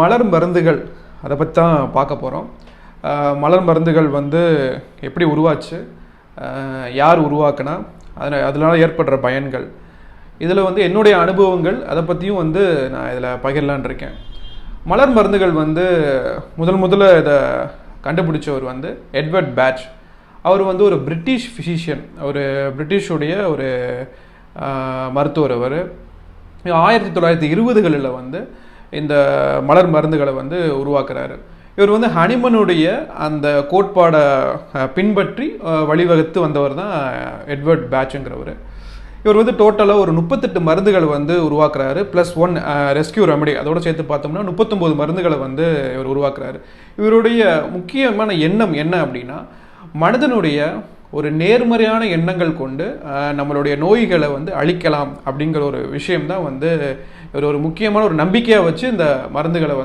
மலர் மருந்துகள் அதை பற்றி தான் பார்க்க போகிறோம் மலர் மருந்துகள் வந்து எப்படி உருவாச்சு? யார் உருவாக்குனா? அதில் அதனால் ஏற்படுற பயன்கள். இதில் வந்து என்னுடைய அனுபவங்கள் அதை பற்றியும் வந்து நான் இதில் பகிரலான் இருக்கேன். மலர் மருந்துகள் வந்து முதல் முதல்ல இதை கண்டுபிடிச்சவர் வந்து எட்வர்ட் பேட்ச் அவர் வந்து ஒரு பிரிட்டிஷ் ஃபிசிஷியன் ஒரு பிரிட்டிஷுடைய ஒரு மருத்துவர் அவர். ஆயிரத்தி தொள்ளாயிரத்தி இருபதுகளில் வந்து இந்த மலர் மருந்துகளை வந்து உருவாக்குறாரு. இவர் வந்து ஹனிமனுடைய அந்த கோட்பாடை பின்பற்றி வழிவகுத்து வந்தவர் தான் எட்வர்ட் பேட்சுங்கிறவர் இவர் வந்து டோட்டலாக ஒரு முப்பத்தெட்டு மருந்துகளை வந்து உருவாக்குறாரு ப்ளஸ் ஒன் ரெஸ்கியூ ரெமடி அதோடு சேர்த்து பார்த்தோம்னா முப்பத்தொம்போது மருந்துகளை வந்து இவர் உருவாக்குறாரு. இவருடைய முக்கியமான எண்ணம் என்ன அப்படின்னா மனிதனுடைய ஒரு நேர்மறையான எண்ணங்கள் கொண்டு நம்மளுடைய நோய்களை வந்து அழிக்கலாம் அப்படிங்கிற ஒரு விஷயம் தான் வந்து ஒரு ஒரு முக்கியமான ஒரு நம்பிக்கையாக வச்சு இந்த மருந்துகளை